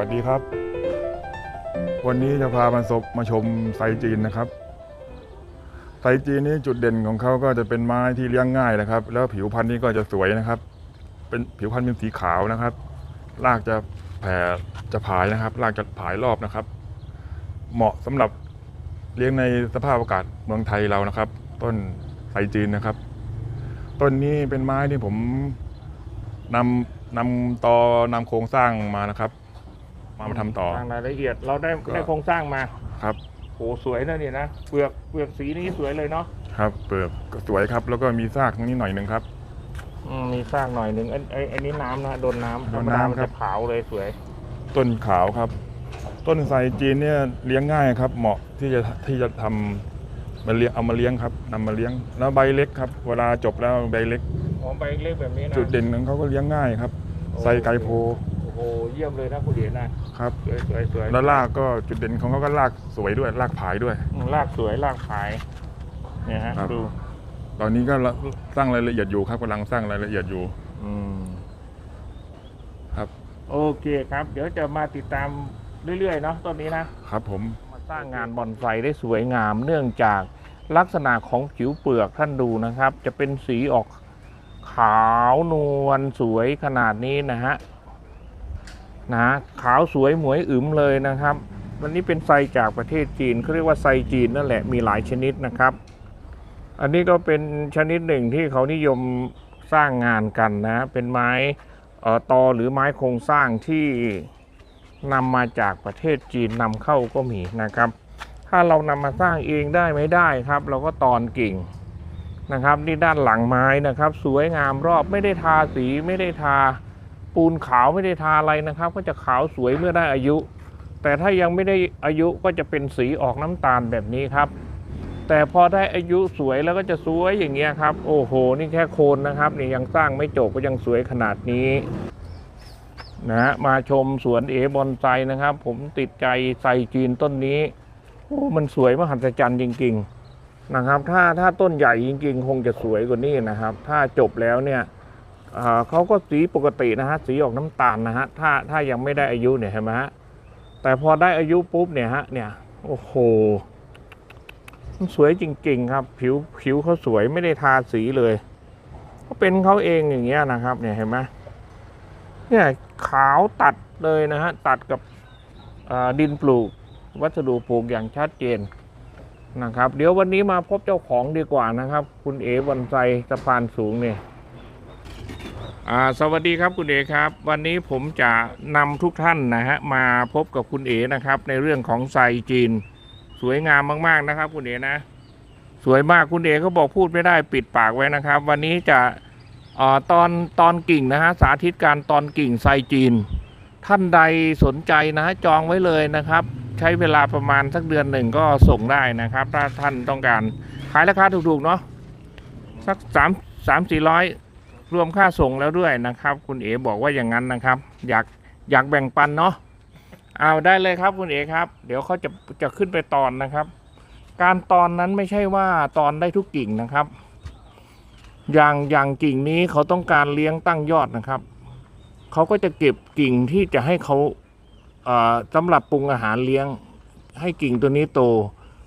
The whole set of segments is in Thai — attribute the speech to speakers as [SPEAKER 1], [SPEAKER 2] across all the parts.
[SPEAKER 1] วัสดีครับ วันนี้จะพามาศพมาชมไซจีนนะครับ ไซจีนนี้จุดเด่นของเขาก็จะเป็นไม้ที่เลี้ยงง่ายนะครับ แล้วผิวพันธุ์นี้ก็จะสวยนะครับ เป็นผิวพันธุ์เป็นสีขาวนะครับรากจะแผ่จะผายนะครับรากจะผายรอบนะครับ เหมาะสำหรับเลี้ยงในสภาพอากาศเมืองไทยเรานะครับ ต้นไซจีนนะครับ ต้นนี้เป็นไม้ที่ผมนำนำตอนำโครงสร้างมานะครับ มามาทำต่อ
[SPEAKER 2] ทางรายละเอียดเราได้
[SPEAKER 1] ก็
[SPEAKER 2] ได้โครงสร้างมา
[SPEAKER 1] ครับ
[SPEAKER 2] โหสวยนะเนี่ยนะเปลือกเปลือกสีนี้สวยเลยเนาะ
[SPEAKER 1] ครับเปลือกก็สวยครับ แล้วก็มีซากตรงนี้หน่อยหนึ่งครับ
[SPEAKER 2] อืมมีสร้างหน่อยหนึ่งไอ้ไอ้ไอ้นี้น้ำนะโดนน้ำ
[SPEAKER 1] โด
[SPEAKER 2] ธร
[SPEAKER 1] น
[SPEAKER 2] รมดา
[SPEAKER 1] น้ำ
[SPEAKER 2] มัน
[SPEAKER 1] ครั
[SPEAKER 2] จะ
[SPEAKER 1] บ
[SPEAKER 2] ขาวเลยสวย
[SPEAKER 1] ต้นขาวครับ ต้นไทรจีนเนี่ยเลี้ยงง่ายครับ เหมาะที่จะที่จะทำมาเลี้ยงเอามาเลี้ยงครับนำมาเลี้ยงแล้วใบเล็กครับ เวลาจบแล้วใบเล็ก
[SPEAKER 2] หอมใบเล็กแบบนี้นะ
[SPEAKER 1] จุดเด่นของเขาก็เลี้ยงง่ายครับ ไซไกโพ
[SPEAKER 2] โอ้โห เยี่ยมเลยนะคุณเดียนะครับสวยสวยสวย
[SPEAKER 1] แล้วรากก็จุดเด่นของเขาก็รากสวยด้วยรากผายด้วย
[SPEAKER 2] อืมรากสวยรากผายเนี่ยฮะ
[SPEAKER 1] ครับ
[SPEAKER 2] ดู
[SPEAKER 1] ตอนนี้ก็สร้างรายละเอียดอยู่ครับกำลังสร้างรายละเอียดอยู่
[SPEAKER 2] อืม
[SPEAKER 1] ครับ
[SPEAKER 2] โอเคครับ เดี๋ยวจะมาติดตามเรื่อยๆเนาะต้นนี้นะ
[SPEAKER 1] ครับผม
[SPEAKER 2] มาสร้างงานบอนไซได้สวยงาม เนื่องจากลักษณะของผิวเปลือกท่านดูนะครับ จะเป็นสีออกขาวนวลสวยขนาดนี้นะฮะ นะขาวสวยหมวยอึมเลยนะครับวันนี้เป็นไซจากประเทศจีนเขาเรียกว่าไซจีนนั่นแหละมีหลายชนิดนะครับ อันนี้ก็เป็นชนิดหนึ่งที่เขานิยมสร้างงานกันนะ เป็นไม้ตอหรือไม้โครงสร้างที่นำมาจากประเทศจีนนำเข้าก็มีนะครับ ถ้าเรานำมาสร้างเองได้ไม่ได้ครับ เราก็ตอนกิ่งนะครับ นี่ด้านหลังไม้นะครับ สวยงามรอบไม่ได้ทาสีไม่ได้ทา ปูนขาวไม่ได้ทาอะไรนะครับ ก็จะขาวสวยเมื่อได้อายุ แต่ถ้ายังไม่ได้อายุก็จะเป็นสีออกน้ำตาลแบบนี้ครับ แต่พอได้อายุสวยแล้วก็จะสวยอย่างเงี้ยครับ โอ้โห นี่แค่โคนนะครับนี่ยังสร้างไม่จบก็ยังสวยขนาดนี้นะฮะมาชมสวนเอบอนไซนะครับ ผมติดใจไซจีนต้นนี้โอ้มันสวยมหัศจรรย์จริง ๆ นะครับ ถ้าถ้าต้นใหญ่จริง ๆ คงจะสวยกว่านี้นะครับ ถ้าจบแล้วเนี่ย เขาก็สีปกตินะฮะสีออกน้ำตาลนะฮะถ้าถ้ายังไม่ได้อายุเนี่ยเห็นไหมฮะแต่พอได้อายุปุ๊บเนี่ยฮะเนี่ยโอ้โหมันสวยจริง ๆ ครับ ผิวผิวเขาสวยไม่ได้ทาสีเลยก็เป็นเขาเองอย่างเงี้ยนะครับ เนี่ยเห็นไหมเนี่ยขาวตัดเลยนะฮะตัดกับดินปลูก วัสดุปลูกอย่างชัดเจนนะครับ เดี๋ยววันนี้มาพบเจ้าของดีกว่านะครับ คุณเอวันไซสะพานสูงเนี่ย สวัสดีครับคุณเอครับ วันนี้ผมจะนำทุกท่านนะฮะมาพบกับคุณเอนะครับ ในเรื่องของไซจีน สวยงามมากๆนะครับ คุณเอนะ สวยมากคุณเอเขาบอกพูดไม่ได้ปิดปากไว้นะครับ วันนี้จะเอ่อตอนตอนกิ่งนะฮะสาธิตการตอนกิ่งไซจีน ท่านใดสนใจนะฮะจองไว้เลยนะครับ ใช้เวลาประมาณสักเดือนหนึ่งก็ส่งได้นะครับ ถ้าท่านต้องการขายราคาถูกๆเนาะสักสามสามสี่ร้อย รวมค่าส่งแล้วด้วยนะครับ คุณเอ๋บอกว่าอย่างนั้นนะครับ อยากอยากแบ่งปันเนาะเอาได้เลยครับคุณเอ๋ครับ เดี๋ยวเขาจะจะขึ้นไปตอนนะครับ การตอนนั้นไม่ใช่ว่าตอนได้ทุกกิ่งนะครับ อย่างอย่างกิ่งนี้เขาต้องการเลี้ยงตั้งยอดนะครับเขาก็จะเก็บกิ่งที่จะให้เขาเอ่อสำหรับปรุงอาหารเลี้ยง ให้กิ่งตัวนี้โต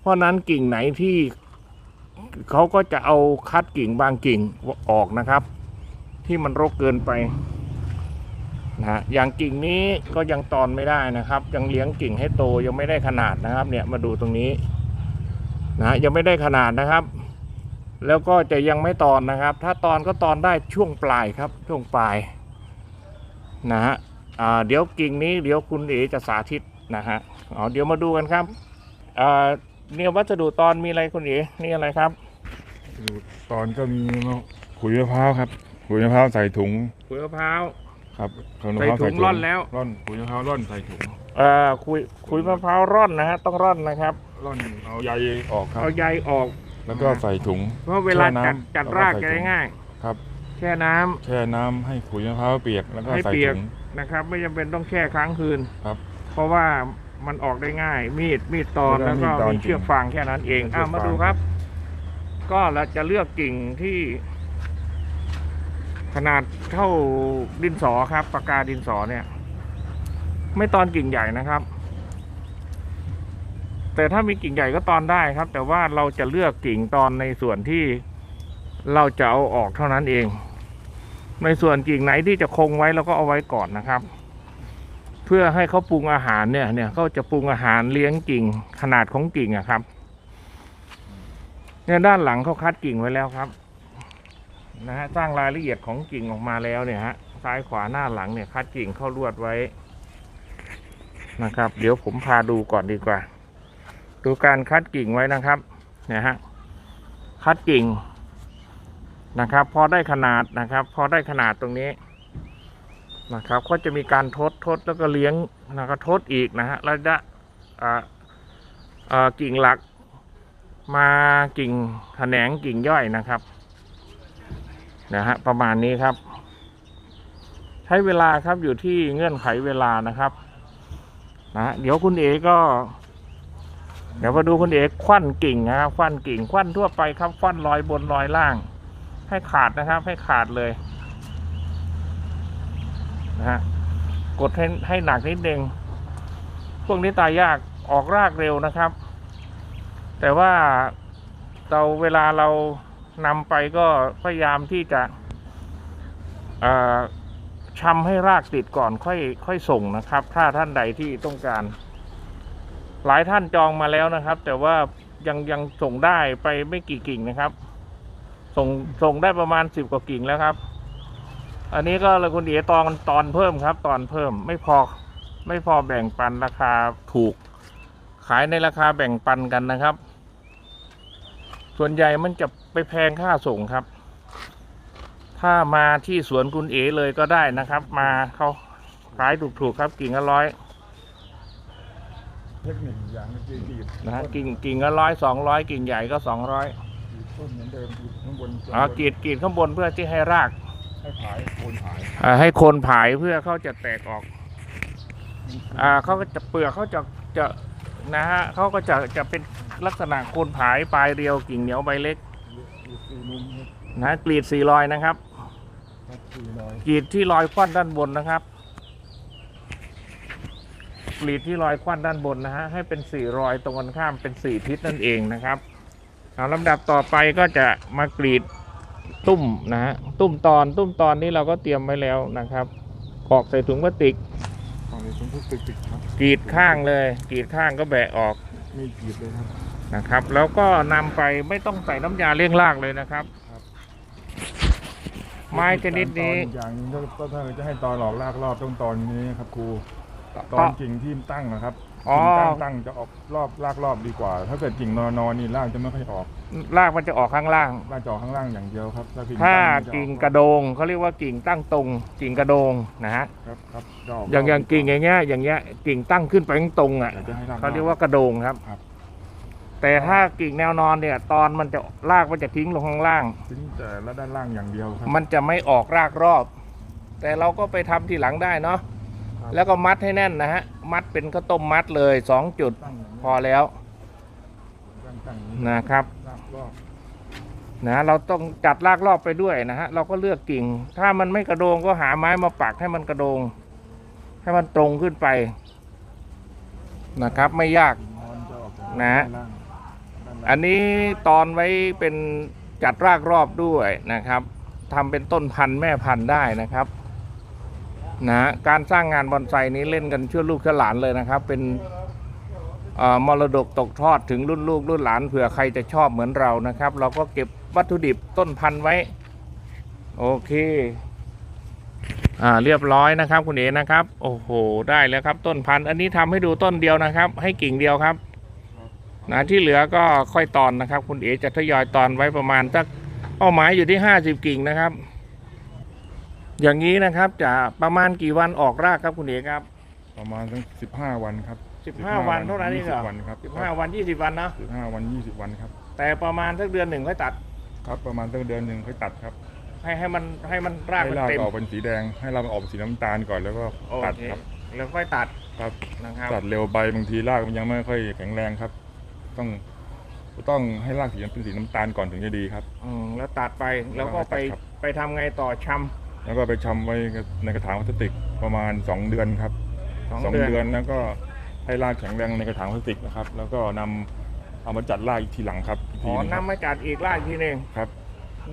[SPEAKER 2] เพราะนั้นกิ่งไหนที่เขาก็จะเอาคัดกิ่งบางกิ่งออกนะครับ ที่มันรกเกินไปนะฮะอย่างกิ่งนี้ก็ยังตอนไม่ได้นะครับ ยังเลี้ยงกิ่งให้โตยังไม่ได้ขนาดนะครับ เนี่ยมาดูตรงนี้นะฮะยังไม่ได้ขนาดนะครับ แล้วก็จะยังไม่ตอนนะครับ ถ้าตอนก็ตอนได้ช่วงปลายครับช่วงปลายนะฮะเดี๋ยวกิ่งนี้เดี๋ยวคุณเอจะสาธิตนะฮะอ๋อเดี๋ยวมาดูกันครับเนี่ยวัสดุตอนมีอะไรคุณเอนี่อะไรครับ
[SPEAKER 1] ตอนก็มีขุยมะพร้าวครับ ขุยมะพร้าวใส่ถุง
[SPEAKER 2] ขุยมะพร้าว
[SPEAKER 1] ครับขุยมะ
[SPEAKER 2] ใส่
[SPEAKER 1] พร้าว
[SPEAKER 2] ถุงร่อนแล้ว
[SPEAKER 1] ร่อนขุยมะพร้าวร่อนใส่ถุง
[SPEAKER 2] เอ่อขุยขุยมะพร้าวร่อนนะฮะต้องร่อนนะครับ
[SPEAKER 1] ร่อนเอาใยออกครับ
[SPEAKER 2] เอาใยออก
[SPEAKER 1] แล้วก็ใส่ถุง
[SPEAKER 2] เพราะเวลา
[SPEAKER 1] แช่น้ำ
[SPEAKER 2] จัดจัด
[SPEAKER 1] แล้วก็
[SPEAKER 2] ราก
[SPEAKER 1] ใส่
[SPEAKER 2] จะ
[SPEAKER 1] ถุ
[SPEAKER 2] ได้
[SPEAKER 1] ง
[SPEAKER 2] ง่าย
[SPEAKER 1] ครับ
[SPEAKER 2] แช่น้ำ
[SPEAKER 1] แช่น้ำให้ขุยมะพร้าวเปียกแล้วก็
[SPEAKER 2] ให้
[SPEAKER 1] ใส่
[SPEAKER 2] เปียก
[SPEAKER 1] ถุง
[SPEAKER 2] นะครับ ไม่จำเป็นต้องแช่ค้างคืน
[SPEAKER 1] ครับ
[SPEAKER 2] เพราะว่ามันออกได้ง่าย มีดมีดตอน
[SPEAKER 1] แล้
[SPEAKER 2] แล้ว
[SPEAKER 1] วก็
[SPEAKER 2] ก็
[SPEAKER 1] มีดตอน
[SPEAKER 2] มีเชือกฟางแค่นั้นเอง
[SPEAKER 1] มีเชือก
[SPEAKER 2] อ้าวมา
[SPEAKER 1] ฟาง
[SPEAKER 2] ดูครับ ก็เราจะเลือกกิ่งที่ ขนาดเท่าดินสอครับปากกาดินสอเนี่ย ไม่ตอนกิ่งใหญ่นะครับ แต่ถ้ามีกิ่งใหญ่ก็ตอนได้ครับ แต่ว่าเราจะเลือกกิ่งตอนในส่วนที่เราจะเอาออกเท่านั้นเอง ในส่วนกิ่งไหนที่จะคงไว้เราก็เอาไว้ก่อนนะครับ เพื่อให้เขาปรุงอาหารเนี่ยเนี่ยเขาจะปรุงอาหารเลี้ยงกิ่งขนาดของกิ่งอะครับเนี่ยด้านหลังเขาคัดกิ่งไว้แล้วครับ นะฮะสร้างรายละเอียดของกิ่งออกมาแล้วเนี่ยฮะซ้ายขวาหน้าหลังเนี่ยคัดกิ่งเข้าลวดไว้นะครับ เดี๋ยวผมพาดูก่อนดีกว่า ดูการคัดกิ่งไว้นะครับเนี่ยฮะคัดกิ่งนะครับ พอได้ขนาดนะครับ พอได้ขนาดตรงนี้นะครับ ก็จะมีการทดทดแล้วก็เลี้ยงนะครับทดอีกนะฮะระยะอ่าอ่ากิ่งหลักมากิ่งแขนงกิ่งย่อยนะครับ นะฮะประมาณนี้ครับ ใช้เวลาครับอยู่ที่เงื่อนไขเวลานะครับนะเดี๋ยวคุณเอก็ เดี๋ยวมาดูคุณเอกควันกิ่งนะครับควันกิ่งควันทั่วไปครับควันลอยบนลอยล่าง ให้ขาดนะครับ ให้ขาดเลยนะฮะกดให้ให้หนักนิดนึงพวกนี้ตายยากออกรากเร็วนะครับ แต่ว่าเราเวลาเรา นำไปก็พยายามที่จะเอ่อชำให้รากติดก่อนค่อยค่อยส่งนะครับ ถ้าท่านใดที่ต้องการ หลายท่านจองมาแล้วนะครับ แต่ว่ายังยังส่งได้ไปไม่กี่กิ่งนะครับ ส่งส่งได้ประมาณสิบกว่ากิ่งแล้วครับ อันนี้ก็เลยคุณเอ๋ตอนตอนเพิ่มครับ ตอนเพิ่มไม่พอไม่พอแบ่งปันราคาถูก ขายในราคาแบ่งปันกันนะครับ ส่วนใหญ่มันจะไปแพงค่าส่งครับ ถ้ามาที่สวนคุณเอ๋เลยก็ได้นะครับ มาเขาขายถูกๆครับกิ่งละร้อย
[SPEAKER 1] เทคนิคอย่างนึงคือกีบ
[SPEAKER 2] นะฮะกิ่งกิ่งละร้อยสองร้อยกิ่งใหญ่ก็สองร้อย
[SPEAKER 1] กีบต้นเหมือนเดิมกีบข้างบน
[SPEAKER 2] อ๋อกรีดกรีดข้างบนเพื่อที่ให้ราก
[SPEAKER 1] ให้ผายโคนผาย
[SPEAKER 2] อ่าให้โคนผายเพื่อเขาจะแตกออก อ่าเขาก็จะเปลือกเขาจะจะนะฮะเขาก็จะจะเป็น ลักษณะโคนผายปลายเรียวกิ่งเหนียวใบเล็ก
[SPEAKER 1] กีบสี่มุมครับ
[SPEAKER 2] นะกรีดสี่รอยนะครับ
[SPEAKER 1] ครับสี่ร้อย
[SPEAKER 2] กรีดที่รอยควันด้านบนนะครับกรีดที่รอยควันด้านบนนะฮะให้เป็นสี่รอยตรงกันข้ามเป็นสี่ทิศนั่นเองนะครับเอาลำดับต่อไปก็จะมากรีดตุ้มนะฮะตุ้มตอนตุ้มตอนนี้เราก็เตรียมไว้แล้วนะครับกรอกใส่ถุงพลาสติก
[SPEAKER 1] ฝั่งนี้เป็นพวกติดๆครับ
[SPEAKER 2] กรีดข้างเลยกรีดข้างก็แบะออก
[SPEAKER 1] มีกีบเลยครับ
[SPEAKER 2] นะครับ แล้วก็นำไปไม่ต้องใส่น้ำยาเลี้ยงรากเลยนะครับ
[SPEAKER 1] ครับ
[SPEAKER 2] ไม้ชนิดนี้
[SPEAKER 1] ตออย่างหนึงก็ก็ถ้าจะให้ตอนหลอกลากรอบต้องตอนนี้ครับครูต
[SPEAKER 2] ต่
[SPEAKER 1] อ
[SPEAKER 2] อ
[SPEAKER 1] นกิ่งที่ตั้งนะครับ
[SPEAKER 2] อ๋อ
[SPEAKER 1] กิ่งตั้งตั้งจะออกรอบลากรอบดีกว่า ถ้าเกิดกิ่งนอนนอนนี่รากจะไม่ค่อยออก
[SPEAKER 2] รากมันจะออกข้างล่าง
[SPEAKER 1] รากจะออกข้างล่างอย่างเดียวครับถ้ากิ่ง
[SPEAKER 2] ถ้า
[SPEAKER 1] ตั้งจะออ
[SPEAKER 2] กิ่งกระโดงเขาเรียกว่ากิ่งตั้งตรง กิ่งกระโดงนะฮะ
[SPEAKER 1] ครับครับจะก
[SPEAKER 2] อย่างอย่าง
[SPEAKER 1] รบ
[SPEAKER 2] กิ่งอย่างเงี้ยอย่างเงี้ยกิ่งตั้งขึ้นไปข้างตรงอะ
[SPEAKER 1] อยากจะให้ร
[SPEAKER 2] เขาเรียกว่ากระโดงครับ
[SPEAKER 1] ครับ
[SPEAKER 2] แต่ถ้ากิ่งแนวนอนเนี่ย ตอนมันจะรากมันจะทิ้งลงข้างล่าง
[SPEAKER 1] ถึงแต่ละด้านล่างอย่างเดียวครับ
[SPEAKER 2] มันจะไม่ออกรากรอบ แต่เราก็ไปทำทีหลังได้เนาะ
[SPEAKER 1] ครับ
[SPEAKER 2] แล้วก็มัดให้แน่นนะฮะ มัดเป็นข้าวต้มมัดเลยสองจุด
[SPEAKER 1] ตั้งอย่างนี้
[SPEAKER 2] พอแล้ว
[SPEAKER 1] ตั้งตั้งอย่างนี้
[SPEAKER 2] นะครับ
[SPEAKER 1] รากรอบ
[SPEAKER 2] นะเราต้องจัดรากรอบไปด้วยนะฮะเราก็เลือกกิ่ง ถ้ามันไม่กระโดงก็หาไม้มาปักให้มันกระโดง ให้มันตรงขึ้นไปนะครับ ไม่ยาก
[SPEAKER 1] นอนจะออกจาก
[SPEAKER 2] นะ
[SPEAKER 1] ด้านล่างด้านล่าง
[SPEAKER 2] อันนี้ตอนไว้เป็นจัดรากรอบด้วยนะครับทำเป็นต้นพันธุ์แม่พันธุ์ได้นะครับนะการสร้างงานบอนไซนี้เล่นกันชั่วลูกชั่วหลานเลยนะครับ เป็นมรดกตกทอดถึงรุ่นลูกรุ่นหลานเผื่อใครจะชอบเหมือนเรานะครับ เราก็เก็บวัตถุดิบต้นพันธุ์ไว้ โอเคอ่าเรียบร้อยนะครับ คุณเอนะครับ โอ้โห ได้แล้วครับต้นพันธุ์ อันนี้ทำให้ดูต้นเดียวนะครับ ให้กิ่งเดียวครับ นะที่เหลือก็ค่อยตอนนะครับ คุณเอ๋จะทยอยตอนไว้ประมาณสักเป้าหมายอยู่ที่ห้าสิบกิ่งนะครับ อย่างนี้นะครับจะประมาณกี่วันออกรากครับคุณเอ๋ครับ
[SPEAKER 1] ประมาณสักสิบห้าวันครับ
[SPEAKER 2] สิบห้าวันเท่านั้นเองเหรอ
[SPEAKER 1] ยี่สิบวันครับ
[SPEAKER 2] สิบห้าวันยี่สิบวันนะ
[SPEAKER 1] สิบห้าวันยี่สิบวันครับ
[SPEAKER 2] แต่ประมาณสักเดือนหนึ่งค่อยตัด
[SPEAKER 1] ครับประมาณตั้งเดือนหนึ่งค่อยตัดครับ
[SPEAKER 2] ให้ให้มันให้มันราก
[SPEAKER 1] ให้
[SPEAKER 2] มัน
[SPEAKER 1] ราก
[SPEAKER 2] เต็ม
[SPEAKER 1] ออกเป็นสีแดง ให้เราออกเป็นสีน้ำตาลก่อนแล้วก็
[SPEAKER 2] โอ
[SPEAKER 1] ตัด
[SPEAKER 2] เค
[SPEAKER 1] ครับ
[SPEAKER 2] แล้วค่อยตัด
[SPEAKER 1] ครับ
[SPEAKER 2] นะครับ
[SPEAKER 1] ตัดเร็วไปบางทีรากมันยังไม่ค่อยแข็งแรงครับ ต้องต้องให้รากสีเป็นสีน้ำตาลก่อนถึงจะดีครับ
[SPEAKER 2] อืมแล้วตัดไปแล้วก็ไป
[SPEAKER 1] ครับ
[SPEAKER 2] ไปทำไงต่อชำ
[SPEAKER 1] แล้วก็ไปชำไว้ในกระถางพลาสติกประมาณ 2 เดือนครับ
[SPEAKER 2] สอง
[SPEAKER 1] สอง
[SPEAKER 2] เดือน
[SPEAKER 1] เดือนแล้วก็ให้รากแข็งแรงในกระถางพลาสติกนะครับ แล้วก็นำเอามาจัดรากอีกทีหลังครับอีก
[SPEAKER 2] อ๋
[SPEAKER 1] ที
[SPEAKER 2] อ
[SPEAKER 1] หนึงครับ
[SPEAKER 2] นำมาจัดอีกรากทีหนึ่ง
[SPEAKER 1] ครับ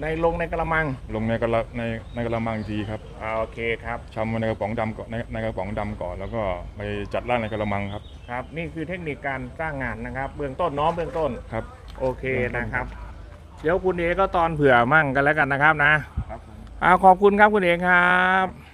[SPEAKER 2] ในลงในกระมัง
[SPEAKER 1] ลงในกระในในกระมังอีกทีครับ
[SPEAKER 2] อ่าโอเคครับ
[SPEAKER 1] ชำในกระป๋องดำก่อนในในกระป๋องดำก่อน แล้วก็ไปจัดรากในกระมังครับ
[SPEAKER 2] ครับ นี่คือเทคนิคการสร้างงานนะครับ เบื้องต้นเน้องเบื้องต้น
[SPEAKER 1] ครับ
[SPEAKER 2] โอเคนะครับ เดี๋ยวคุณเอก็ตอนเผื่อมั่งกันแล้วกันนะครับนะครับ
[SPEAKER 1] ผม
[SPEAKER 2] อ่าขอบคุณครับคุณเอกครับ